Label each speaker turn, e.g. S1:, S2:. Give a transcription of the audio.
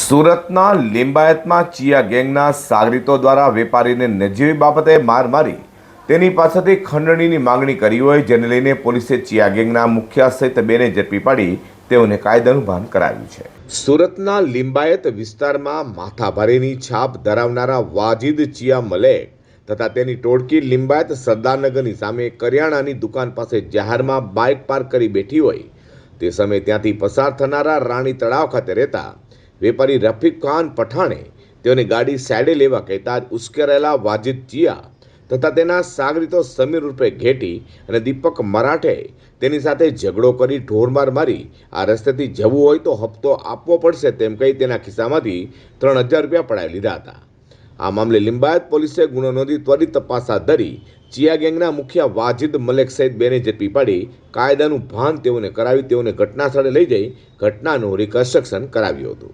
S1: સુરતના લિંબાયતમાં ચિયા ગેંગના સાગરીતો દ્વારા વેપારીને નજીવી બાબતે માર મારી. તેની પાસેથી ખંડણીની માંગણી કરી હોય, જેને લઈને પોલીસે ચિયા ગેંગના મુખ્ય સહિત બેને ઝડપી પાડી, તેઓને કાયદાનું ભાન કરાવ્યું છે. સુરતના લિંબાયત વિસ્તારમાં માથાભારીની છાપ ધરાવનારા વાજિદ ચિયા મલેક તથા તેની ટોળકી લિંબાયત સરદારનગરની સામે કરિયાણાની દુકાન પાસે જાહેરમાં બાઇક પાર્ક કરી બેઠી હોય. તે સમયે ત્યાંથી પસાર થનારા રાણી તળાવ ખાતે રહેતા વેપારી રફીક ખાન પઠાણે તેઓની ગાડી સાઈડે લેવા કહેતા જ ઉશ્કેરાયેલા વાજિદ ચિયા તથા તેના સાગરીતો સમીર રૂપે ઘેટી અને દીપક મરાઠે તેની સાથે ઝઘડો કરી ઢોરમાર મારી આ રસ્તેથી જવું હોય તો હપ્તો આપવો પડશે તેમ કહી તેના ખિસ્સામાંથી ત્રણ હજાર રૂપિયા પડાવી લીધા હતા. આ મામલે લિંબાયત પોલીસે ગુનો નોંધી ત્વરિત તપાસ હાથ ધરી ચિયા ગેંગના મુખ્ય વાજિદ મલેક સહિત બેને ઝડપી પાડી કાયદાનું ભાન તેઓને કરાવી તેઓને ઘટના સ્થળે લઈ જઈ ઘટનાનું રિકન્સ્ટ્રક્શન કરાવ્યું હતું.